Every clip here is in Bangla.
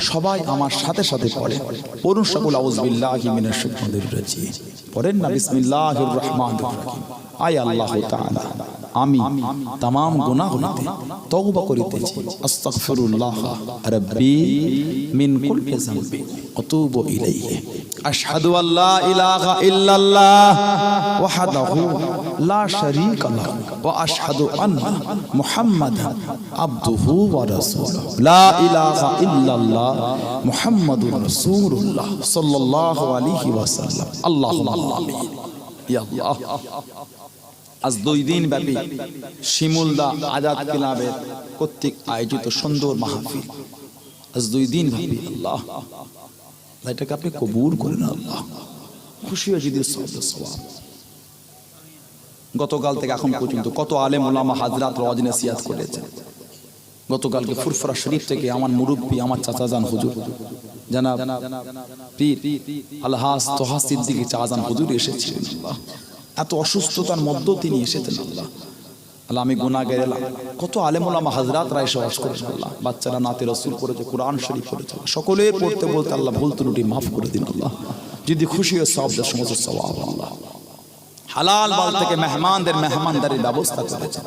সবাই আমার সাথে সাথে পড়ে। পড়ুন সকল আউজবিল্লাহি মিনাশ শাইতানির রাজিম। পড়েন না, বিসমিল্লাহির রহমানির রহিম। আয় আল্লাহ তাআলা। আমি তাম গুনাহ হইতে তওবা করিতেছি। আস্তাগফিরুল্লাহ রাব্বি মিন কুল্লি যামবি। আতুবু ইলাইহি। আশহাদু আল্লা ইলাহা ইল্লাল্লাহ ওয়াহদাহু লা শারীকা লাহু ওয়া আশহাদু আন্না মুহাম্মাদান আবদুহু ওয়া রাসূলুহু। লা ইলাহা ইল্লাল্লাহ মুহাম্মাদুর রাসূলুল্লাহ সাল্লাল্লাহু আলাইহি ওয়াসাল্লাম। আল্লাহুম্মা আমিন। ইয়া আল্লাহ আজ দুই দিন ব্যাপী শিমুলদা আজাদ ক্লাবের কর্তৃক আয়োজিত সুন্দর মাহফিল। আজ দুই দিন ব্যাপী আল্লাহ। আল্লাহ, এটাকে আপনি কবুল করেন আল্লাহ। খুশি হয়ে গতকাল থেকে এখন পর্যন্ত কত আলেম ওলামা হাজরাত রওয়াজিনে সিয়াত করেছেন। গতকালকে ফুরফুরা শরীফ থেকে আমার মুরব্বী আমার চাচা জান হুজুর। জানাব পীর আলহাস তোহা সিদ্দিকী চাচাজান হুজুর এসেছিলেন আল্লাহ। এত অসুস্থতার মধ্যেও তিনি এসেছেন আল্লাহ। আল্লাহ, আমি গুনাহ গেলাম কত আলেমুলামা হাজরাত রায় সহজ করেছে আল্লাহ। বাচ্চারা নাতে রসুল করেছে, কোরআন শরীফ করেছে সকলে পড়তে বলতে আল্লাহ, ভুল ত্রুটি মাফ করে দিন আল্লাহ। যদি খুশি হয় সব সমস্ত আল্লাহ। হালাল বাল থেকে মেহমানদের মেহমানদারির ব্যবস্থা করেছেন।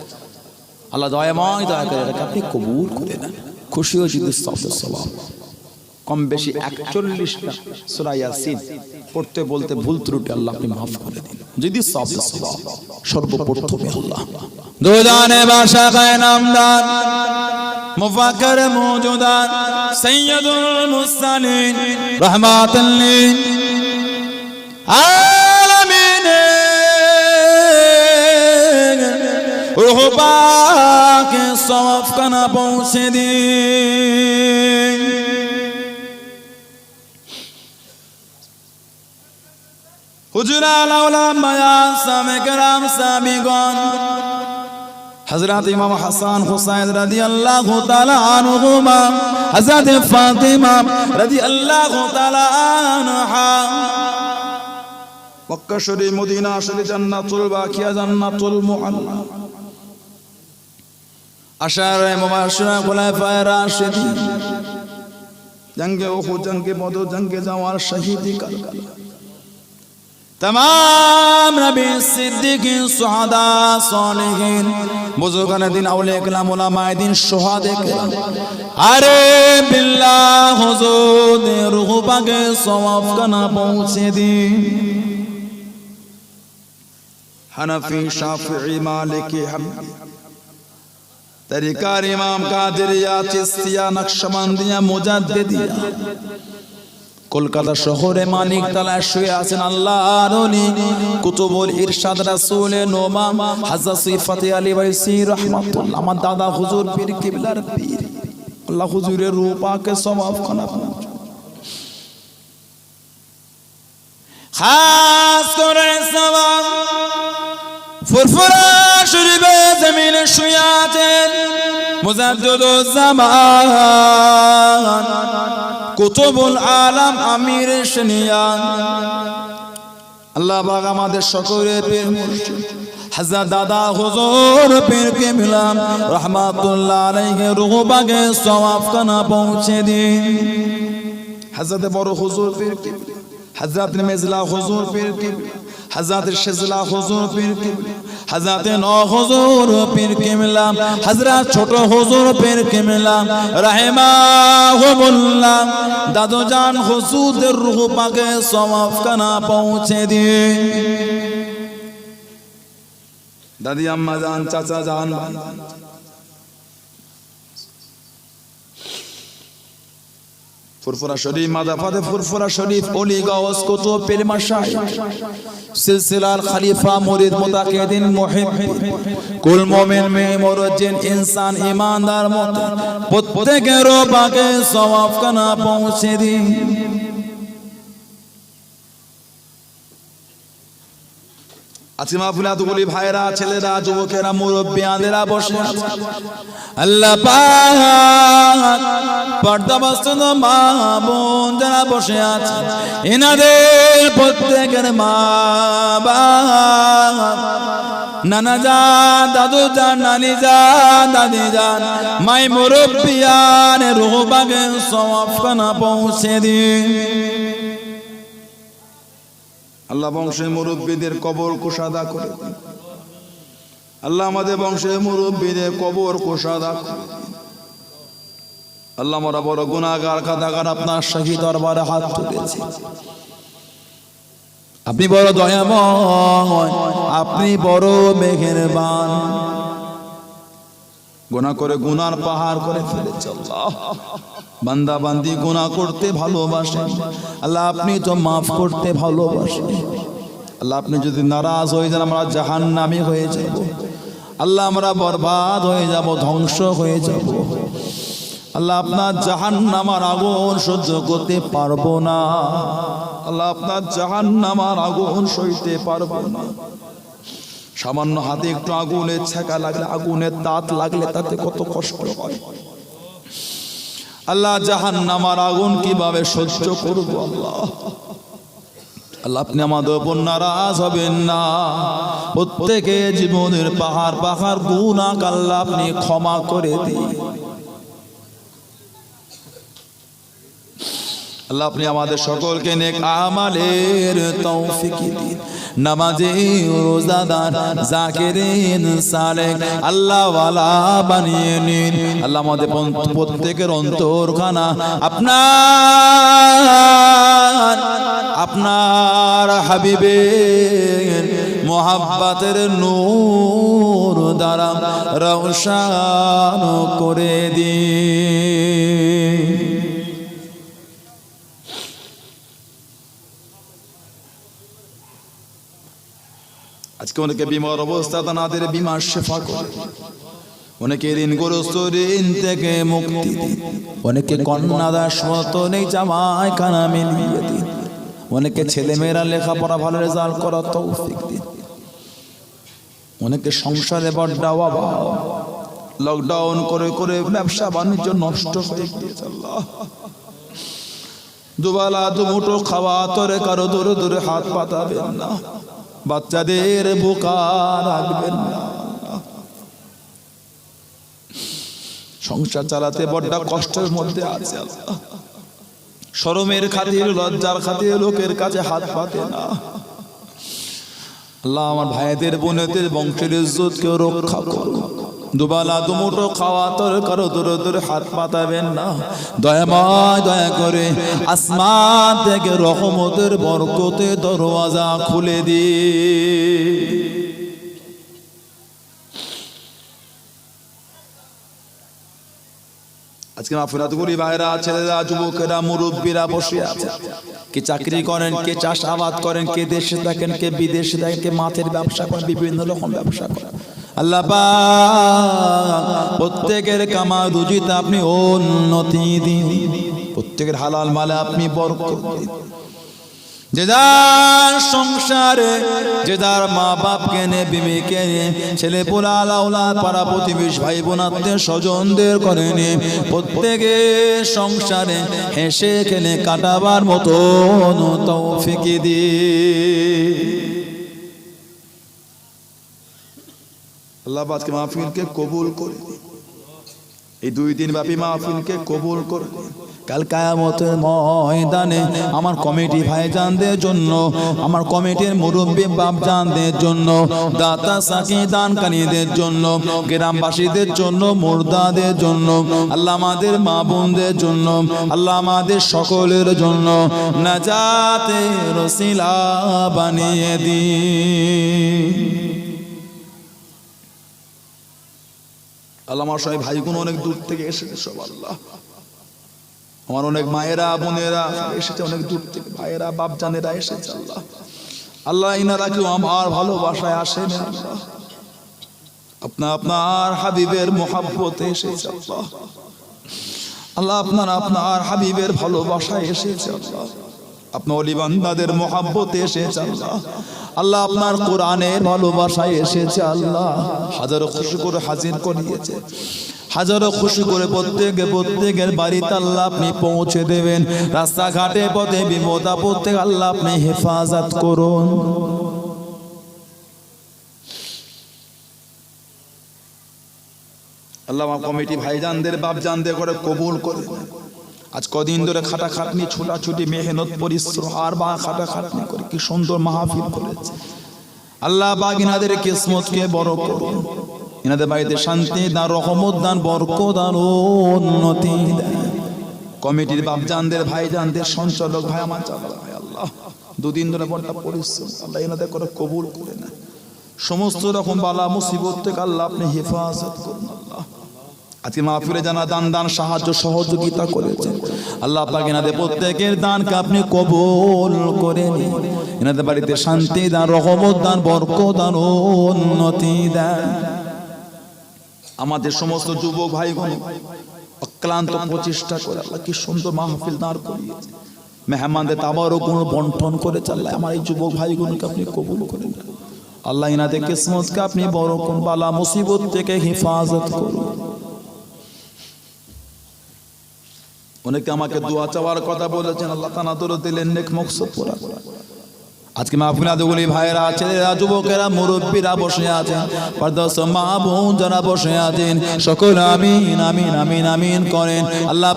আল্লাহ দয়াময় দয়া করে আপনি কবুল করে নেন। খুশি হয়ে যদি কম বেশি একচল্লিশটা সুরা ইয়াসিন পড়তে বলতে ভুল ত্রুটি আল্লাহ আপনি মাফ করে দিন। যদি স্বভাব সর্বপ্রথমে আল্লাহ। দুজানে বাসা গায়ে নামদান মুফাক্কর মওজুদান সৈয়দুল মুরসালিন রহমাতাল লিল আলামিন। রূহ পাক সওয়াব কানা পৌঁছে দিন। হুজুরা লাউলা মায়া সামে গ্রাম সামিগণ হজরত ইমাম হাসান হুসাইন রাজি আল্লাহ তালুমা হজরত ফাতিমা রাজি আল্লাহ তালহা মক্কা শরীফ, মদিনা শরীফ, জান্নাতুল বাকিয়া, জান্নাতুল মুআল্লা আশারে মুবাশশিরা খুলাফায়ে রাশিদিন। জঙ্গে উহুদ, জঙ্গে বদর, জঙ্গে জাওয়ার শহীদি কারবালা তমাম নবী সিদ্দিকিন সুহাদা, সলিহিন। বুজুর্গান দিন আউলে একলাম ওলামায় দিন, সোহাদে আরে বিল্লাহ হুজুর, রুহু পাকে সওয়াব কানা পৌঁছে দিন হানাফি, শাফিঈ, মালিকি, হাম তরিকার ইমাম কাদেরিয়া, চিস্তিয়া, নকশবন্দিয়া, মুজাদ্দিদিয়া। কলকাতা শহরে মানিক তালায় শুয়ে আছেন আল্লাহর ওলি। কুতুবুল ইরশাদ রাসূলে নোমাম হাজরত সিফাতে আলী বাইসি রাহমাতুল্লাহ। আমার দাদা হুজুর পীর, কিবলার পীর। আল্লাহ হুজুরের রূপাকে সমাফ খানা খাস করে সবাব ফুরফুরা। জমিনে শুয়ে আছেন মুজাদ্দিদুজ কুতুবুল আলাম আমির শনিয়ান আল্লাহ পাক আমাদের সকলের পীর মুর্শিদ হাজার দাদা হুজুর, পীর কে মিলাম রহমাতুল্লাহ আলাইহি রূহ বাগে সওয়াব কানা পৌঁছে দিন। হযরত বড় হুজুর, পীর কি হযরত মেজলা হুজুর, পীর কি হযরত শেজলা হুজুর পীর কি হজরত ন হুজুর পীর কিমলা হজরত ছোট হুজুর পীর কিমলা রাহিমাহুমুল্লাহ দাদু জান হুজুরের রূহ পাকে সওয়াব কানা পৌঁছে দিন দাদি আম্মা জান চাচা জান ফুরফুরা শরীফ। মাদাফাতে ফুরফুরা শরীফ ওলি গাওস, কুতুব পীর মাশাইখ সিলসিলার খলিফা মুরিদ মুতাকিদিন মুহিব কুল মুমিন মুরজিন ইনসান ইমানদার মত। প্রত্যেকের পাকে সওয়াব কানা পৌঁছে দিন। আজকে মাহফিলে এতগুলি ভাইরা, ছেলেরা, যুবকেরা মুরব্বিয়াদেরা বসে আল্লাহ পাক পর্দাবস্ত মা বোন যারা বসে আছে, এনাদের প্রত্যেকের মা নানা যান দাদু যান নানি যান দাদি যান মাই মুরব্বিয়ান রুহ বাগে সওয়াব খানা পৌঁছে দিন। আল্লাহ বংশের মুরব্বীদের কবর কোষাদা করে আল্লাহ আমাদের বংশের মুরব্বীদের কবর কোষাদা আল্লাহ বড় গুণাগার কাদাগার আপনার শাহী দরবারে হাত তুলেছে। আপনি বড় দয়াময়, আপনি বড় মেঘের বান গুণা করে গুনার পাহাড় করে ফেলেছে আল্লাহ। বান্দা বান্দি গুনাহ করতে ভালোবাসেন আল্লাহ, আপনি তো মাফ করতে ভালোবাসেন। আল্লাহ, আপনি যদি নারাজ হয়ে যান, আমরা জাহান্নামী হয়ে যাব। আল্লাহ, আমরা বরবাদ হয়ে যাব, ধ্বংস হয়ে যাব। আল্লাহ, আপনার জাহান্নামার আগুন সহ্য করতে পারব না। আল্লাহ, আপনার জাহান্নামার আগুন সইতে পারব না। সামান্য হাতে একটু আগুনের ছেঁকা লাগলে, আগুনের দাঁত লাগলে তাতে কত কষ্ট হয়। আল্লাহ জাহান নামার আগুন কীভাবে সহ্য করব আল্লাহ? আল্লাহ, আপনি আমাদের উপর নারাজ হবেন না। প্রত্যেকে জীবনের পাহাড় পাহাড় গুণা আল্লাহ আপনি ক্ষমা করে দিন। আল্লাহ আপনি আমাদের সকলকে নেক আমালের তৌফিক দিন। নামাজে রোজাদার জাকিরিন সালেক আল্লাহ ওয়ালা বানিয়ে নিন। আল্লাহ আমাদের প্রত্যেকের অন্তরখানা আপনার আপনার হাবিবের মোহাব্বাতের নূর দ্বারা রওশান করে দিন। আজকে অনেকে বিমার অবস্থা তাদের বিমার শেফা করে। অনেকে ঋণগ্রস্ত ঋণ থেকে মুক্তি অনেকে কন্যাদাস মতো নেই জামাই কানা মিলিয়ে দিন। অনেকে ছেলেমেয়েরা লেখাপড়া ভালো রেজাল্ট করা তৌফিক দিন। অনেকে সংসারে বড্ডা বাবা লকডাউন করে করে ব্যবসা বাণিজ্য নষ্ট হয়ে গিয়েছে দুবেলা দুমুঠো খাওয়া, তরে কারও দূরে দূরে হাত পাতাবেন না। বাচ্চাদের বোকা রাখবেন সংসার চালাতে বড্ডা কষ্টের মধ্যে আছে শরমের খাতির, লজ্জার খাতির, লোকের কাছে হাত পাতে না। আল্লাহ আমার ভাইদের, বোনেদের, বংশের ইজ্জত কেউ রক্ষা করো দুবেলা দুমুঠো খাওয়া, তোর কারও দূরে দূরে হাত পাতাবেন না। দয়াময় দয়া করে আসমান থেকে রহমতের বরকতে দরওয়াজা খুলে দি। আজকে ভাইরা ছেলেরা, যুবকেরা, মুরব্বীরা বসে আছে। কে চাকরি করেন, কে চাষাবাদ করেন, কে দেশে থাকেন, কে বিদেশে কে ব্যবসা বিভিন্ন রকম ব্যবসা করেন। আল্লাহ প্রত্যেকের কামা রুজিতে আপনি উন্নতি দিন। প্রত্যেকের হালাল মালে আপনি বরকত দিন। যে যার সংসারে, যে যার মা বাপকে নে বিবিকে নে ছেলে পোলা লাউলা পাড়া প্রতিবেশ ভাই বোন আত্মীয় স্বজনদের করে নে প্রত্যেকে সংসারে হেসে খেলে কাটাবার মতো তৌফিকি দি আল্লাহ আজকে মাহফিলকে কবুল করে এই দুই দিন ব্যাপী মাহফিলকে কবুল করে কাল কায়ামতের ময়দানে আমার কমিটি ভাইজানদের জন্য, আমার কমিটির মুরব্বী বাপজানদের জন্য, দাতা সাকি দানকারীদের জন্য, গ্রামবাসীদের জন্য, মুর্দাদের জন্য, আল্লাহ আমাদের মা বোনদের জন্য, আল্লাহ আমাদের সকলের জন্য নাজাতে রসিলা বানিয়ে দিন। আল্লাহ আমার সবাই ভাইগুলো অনেক দূর থেকে এসেছে সব আল্লাহ। আমার অনেক মায়েরা, বোনেরা এসেছে, অনেক দূর থেকে ভাইয়েরা, বাপজানেরা এসেছে আল্লাহ। আল্লাহ ইনারা কেউ আমার ভালোবাসায় আসেন আল্লাহ। আপনার আপনার হাবিবের মোহাব্বতে এসেছে আল্লাহ। আল্লাহ আপনার আপনার হাবিবের ভালোবাসায় এসেছে আল্লাহ। আপনার অলিবান্দাদের মহাব্বতে এসেছে আল্লাহ। আল্লাহ আপনার কোরআনের ভালোবাসায় এসেছে আল্লাহ। হাজারো খুশি করে হাজির করিয়েছে। হাজারো খুশি করে প্রত্যেকে প্রত্যেকের বাড়িতে আল্লাহ আপনি পৌঁছে দেবেন। রাস্তাঘাটে, পথে, বিপদ প্রত্যেক আল্লাহ আপনি হেফাজত করুন। আল্লাহ কমিটি ভাইজানদের, বাপজানদের করে কবুল করে। আজ কদিন ধরে খাটা খাটনি ছোটাছুটি, মেহনত পরিশ্রম, আর বা খাটা খাটনি করে কি সুন্দর মাহফিল করেছে। আল্লাহ পাক ইনাদের কিসমতকে বড় করুন। ইনাদের বাড়িতে শান্তি দান, রহমত দান বরক দান, উন্নতি কমিটির বাপজানদের, ভাইজানদের, সঞ্চালক ভাই, আমার ভাই, আল্লাহ। দুদিন ধরে বড়টা পরিশ্রম, আল্লাহ এনাদের করে কবুল করে না সমস্ত রকম বালা মুসিবত থেকে আল্লাহ আপনি হেফাজত করুন, আল্লাহ। আজকে মাহফিলে জানা দান দান, সাহায্য, সহযোগিতা করেছেন আল্লাহ পাক এনাদের প্রত্যেকের দানকে আপনি কবুল করে নিন। এনাদের বাড়িতে শান্তি দান, রহমত দান বরক দান, উন্নতি দেন। আমাদের সমস্ত যুবক ভাই বোন অক্লান্ত প্রচেষ্টা করে আল্লাহ কি সুন্দর মাহফিল দাঁড় করিয়েছে। মেহমানদের তাবারও কোনো বন্টন করে চাল্লাহ আমার এই যুবক ভাইগুলোকে আপনি কবুল করে আল্লাহ ইনাদের কিসমতকে আপনি বড় কোন বালা মুসিবত থেকে হেফাজত করুন। অনেকে আমাকে দোয়া চাওয়ার কথা বলেছেন, আল্লাহ তানা তোর দিলেন, নেক মকসদ পুরা আজকে মাহফিনাদগুলি ভাইরা ছেলেরা যুবকেরা, মুরব্বীরা বসে আছেন পর্দস মা বোন যারা বসে আছেন, সকল আমিন আমিন আমিন আমিন করেন। আল্লাহ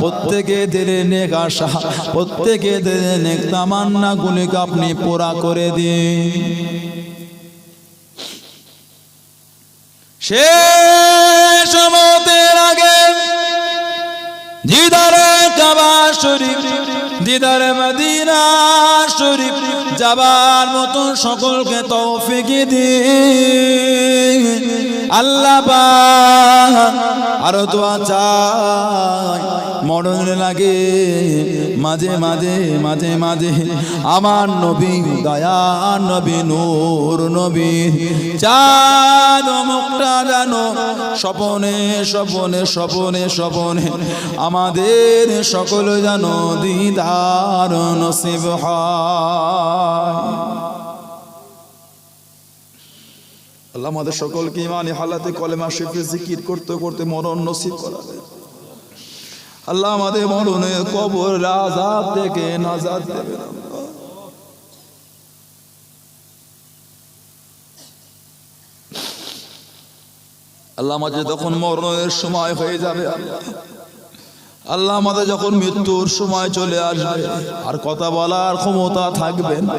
প্রত্যেকে দিলে নেক আশা, প্রত্যেকে দিলে নেক তামান্না গুলিকে আপনি পোড়া করে দিন। শেষ মতের আগে দিদারে কাবা শরীফ, দিদারে মদিনা শরীফ, যাবার মতো সকলকে তৌফিক দিন। আল্লাহ আরও দোয়া চাই। মরণ লাগে। মাঝে মাঝে মাঝে মাঝে। আমার নবী দয়া নবী, নূর নবী। চাঁদ মুখটা জানো স্বপনে স্বপনে স্বপনে স্বপনে। আমাদের সকল জানো দিদার নসিব আল্লাহ আমাদের সকলকে ইমানি হালাতে কলেমা শিফে জিকির করতে করতে মরণ নসিব করাবে আল্লাহ আমাদের মরণের কবর রাজাব থেকে নাজাদ দেবেন আল্লাহ। আমাদের যখন মরণের সময় হয়ে যাবে, আল্লাহ আল্লাহ আমাদের যখন মৃত্যুর সময় চলে আসবে, আর কথা বলার ক্ষমতা থাকবে না।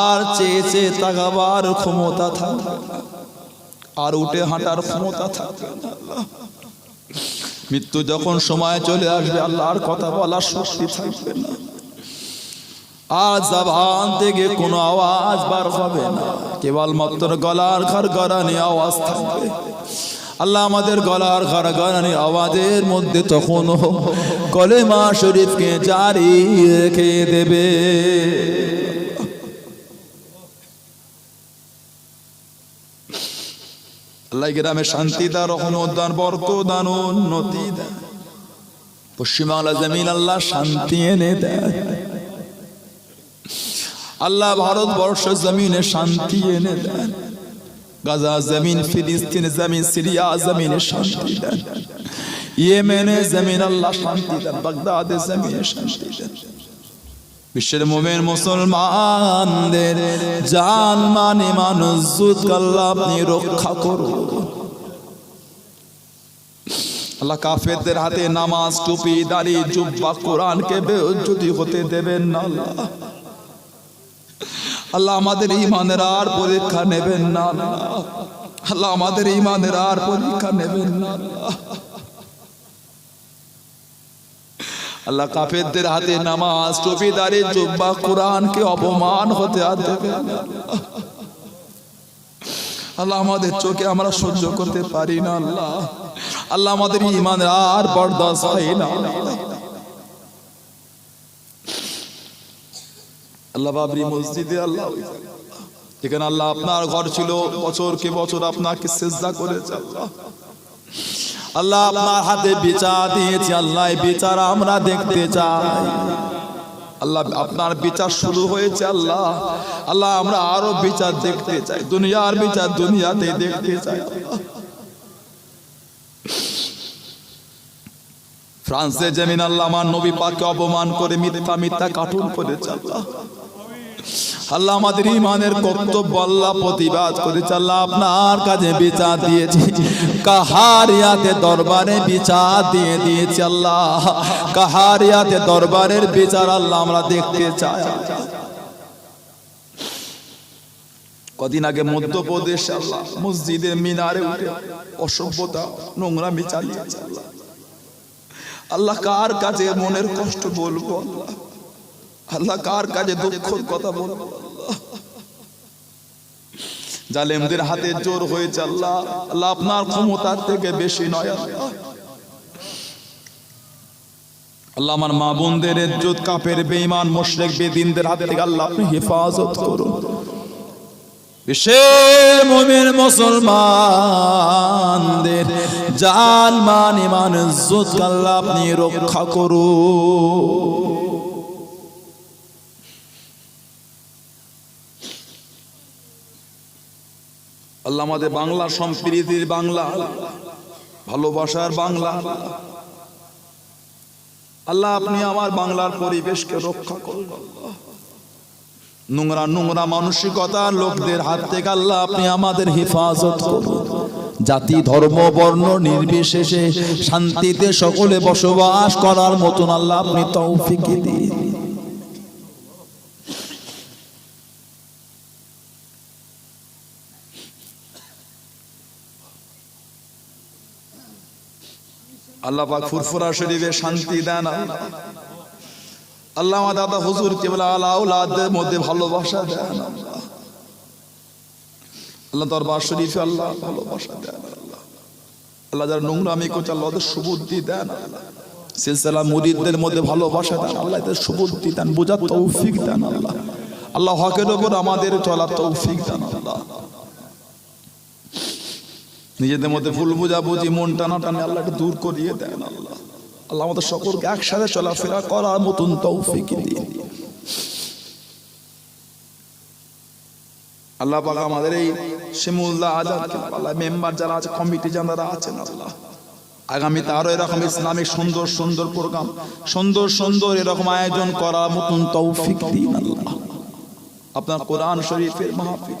আর চেয়ে চেয়ে তাকাবার ক্ষমতা থাকবে আর উঠে হাঁটার ক্ষমতা থাকবে না। আল্লাহ মৃত্যু যখন সময় চলে আসবে, আল্লাহর কথা বলার শক্তি থাকবে না। আর জবান থেকে কোনো আওয়াজ বার হবে না। কেবল মাত্র গলার ঘর গড়ানি আওয়াজ থাকবে। আল্লাহ আমাদের গলার ঘর গড়ানি আওয়াজের মধ্যে তখনও কলেমা শরীফকে জারি রেখে দেবে। আল্লাহ গ্রামে শান্তি দা রহমত দান বরক দান উন্নতি দেন পশ্চিমবাংলা জমিন আল্লাহ শান্তি এনে দেয়। আল্লাহ ভারতবর্ষ জমিনে শান্তি এনে দেন গাজা জমিন, ফিলিস্তিন জমিন, সিরিয়া জমিনে শান্তি দেন ইয়েমেনে জমিন আল্লাহ শান্তি দেন, বাগদাদে জমিনে শান্তি দেন। বিশ্বের মোমেন মুসলমানদের জান মানে মানুষ আল্লাহ আপনি রক্ষা করুন। আল্লাহ কাফেরদের হাতে নামাজ টুপি, দাড়ি, জুব্বা কোরআনকে বেজ্জতি হতে দেবেন না আল্লাহ। আল্লাহ আমাদের ইমানের আর পরীক্ষা নেবেন না আল্লাহ। আমাদের ইমানের আর পরীক্ষা নেবেন না আল্লাহ। আল্লাহ কাফেরদের হাতে নামাজ টুপি দাড়ি জুব্বা, কোরআনকে অপমান হতে আর দেবেন না। আল্লাহ। আমাদের চোখে আমরা সহ্য করতে পারি না, আল্লাহ। আল্লাহ আমাদের ইমানের আর বরদাস্ত হয় না। আল্লাহ বাবরি মসজিদে আল্লাহ এখানে আল্লাহ আপনার ঘর ছিল বছর কে বছর আপনাকে সেজদা করেছে আল্লাহ। আল্লাহ আপনার হাতে বিচার দিয়েছি আল্লাহ বিচার আমরা দেখতে চাই। আল্লাহ আপনার বিচার শুরু হয়েছে, আল্লাহ। আল্লাহ আমরা আরও বিচার দেখতে চাই, দুনিয়ার বিচার দুনিয়াতে দেখতে চাই ফ্রান্সে জমিন আল্লাহ আমার নবী পাককে অপমান করে মিথ্যা মিথ্যা কার্টুন করেছে, আল্লাহ। আল্লাহ আমাদের ইমানের কর্তব্য, আল্লাহ প্রতিবাদ করেছে, আল্লাহ আপনার কাছে বিচার দিয়েছি। কাহারিয়াতে দরবারে বিচার দিয়ে দিয়েছি আল্লাহ। কাহারিয়াতে দরবারের বিচার আল্লাহ আমরা দেখতে চাই। কদিন আগে মধ্যপ্রদেশ আল্লাহ মসজিদের মিনারে উঠে অসভ্যতা, নোংরামি চালিয়েছে আল্লাহ। আল্লাহ কার কাছে মনের কষ্ট বলব আল্লাহ? আল্লাহ কার কাজে দুঃখর কথা আল্লাহ জালেমদের হাতে জোর হয়েছে আল্লাহ। আল্লাহ আপনার ক্ষমতার থেকে বেশি নয়। আল্লাহ আমার মা বোনদের ইজ্জত কাপের বেঈমান, মুশরিক, বেদিনদের হাত থেকে আল্লাহ আপনি হেফাজত করুন। বিশ্বের মুমিন মুসলমানদের জান, মান, ইমান ইজ্জত আল্লাহ আপনি রক্ষা করুন। আল্লাহ আমাদের বাংলা, সম্প্রীতির বাংলা, ভালোবাসার বাংলা। আল্লাহ আপনি আমার বাংলার পরিবেশকে রক্ষা করুন। নোংরা নোংরা মানসিকতার লোকদের হাত থেকে আল্লাহ আপনি আমাদের হেফাজত করুন। জাতি, ধর্ম, বর্ণ নির্বিশেষে শান্তিতে সকলে বসবাস করার মতন আল্লাহ আপনি তৌফিক দিন। আল্লাহ পাক ফুরফুরা শরীফে শান্তি দেন। আল্লাহ দাদা হুজুর কেবলা আল্লাহ আউলাদের মধ্যে ভালোবাসা দেন আল্লাহ। দরবার শরীফে আল্লাহ ভালোবাসা দেন আল্লাহ। আল্লাহ যারা নোংরামি করছে, আল্লাহ ওদের সুবুদ্ধি দেন সিলসিলা মুরিদদের মধ্যে ভালোবাসা দেন, আল্লাহ এদের সুবুদ্ধি দেন, বোঝার তৌফিক দেন আল্লাহ। আল্লাহ হকের ওপর আমাদের চলার তৌফিক দেন আল্লাহ। নিজেদের মধ্যে ভুল বুঝাবুঝি, মন টানা টানে আল্লাহকে দূর করিয়ে দেন আল্লাহ। আল্লাহ আমাদের সকলকে একসাথে চলাফেরা করার মতন তৌফিক দিন। আল্লাহ পাক আমাদের এই শিমুল্লাহ আজাদ আল্লাহ মেম্বার যারা আছে কমিটি যারা আছেন আল্লাহ, আগামীতে আরও এরকম ইসলামিক সুন্দর সুন্দর প্রোগ্রাম সুন্দর সুন্দর এরকম আয়োজন করার মতন তৌফিক দিন আল্লাহ। আপনার কোরআন শরীফের মাহফিল।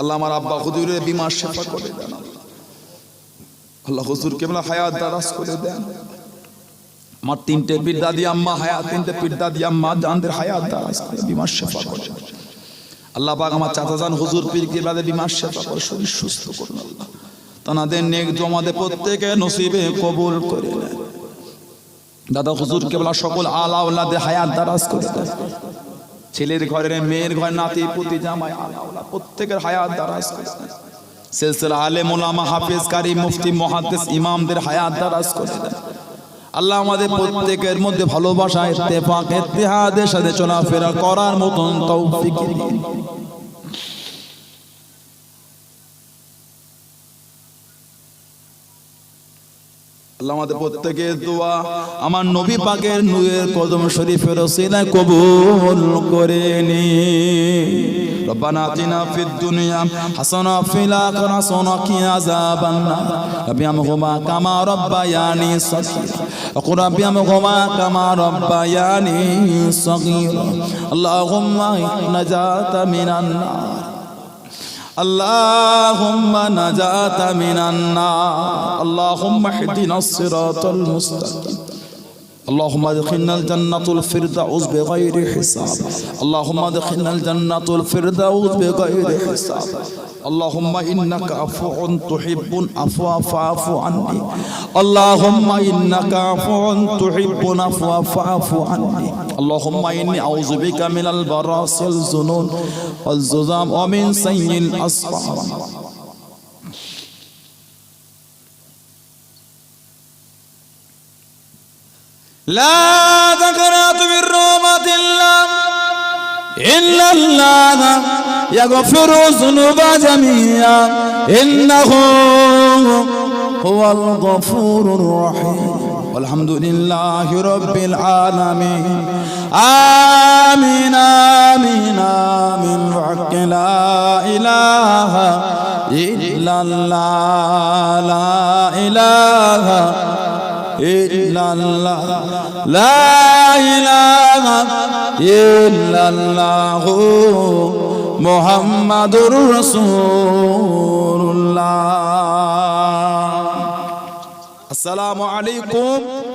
আল্লাহ আমার আব্বা হুজুরের বিমার সেবা করে দেন আল্লাহ। হুজুর কেবল হায়াত দারাজ করে দেন। আমার তিনটে পিঠদাদি আম্মা হায়াত, তিনটে পিঠদাদি আম্মা জানদের হায়াত দারাজ করে বিমার সেবা করে আল্লাহ পাক আমার চাচা যান হুজুর পীর কেবলাদে বিমার সেবা করে, শরীর সুস্থ করুন আল্লাহ। তানাদের নেক জমাদের প্রত্যেকে নসিবে কবুল করে দাদা হুজুর কেবলা সকল আলা হায়াত দারাজ করে দেন। ছেলের ঘরের মেয়ের ঘর, নাতি, পুতি, জামাই, আলা প্রত্যেকের হায়াত দারাজ করেছেন সিলসিলা আলে মোলামা হাফিজ কারি মুফতি, মুহাদ্দিস, ইমামদের হায়াত দারাজ করেছেন আল্লাহ আমাদের প্রত্যেকের মধ্যে ভালোবাসা, ইত্তেফাক, ইত্তেহাদের সাথে চলাফেরা করার মতন তৌফিক দিন। আল্লাহ আমাদের প্রত্যেকের দোয়া আমার নবী পাকের নূরের কদম শরীফের ওসিলায় কবুল করে নি ربنا آتنا في الدنيا حسنة وفي الآخرة حسنة وقنا عذاب النار رب ارحمهما كما ربياني صغيرا وقل رب ارحمهما كما ربياني صغيرا اللهم نجاة من النار اللهم نجاة من النار اللهم اهدنا الصراط المستقيم اللهم ادخلنا الجنة الفردوس بغير حساب اللهم ادخلنا الجنة الفردوس بغير حساب اللهم إنك عفو تحب العفو فاعف عني اللهم إنك عفو تحب العفو فاعف عني اللهم إني أعوذ بك من البراس والزنون والززام ومن سيء الأسقام لا إلا الله يغفر الذنوب جميعا إنه هو الغفور الرحيم والحمد لله رب العالمين آمين آمين آمين وحق لا إله إلا الله لا إله ইল্লাল্লাহ লা ইলাহা ইল্লাল্লাহ আসসালামু আলাইকুম।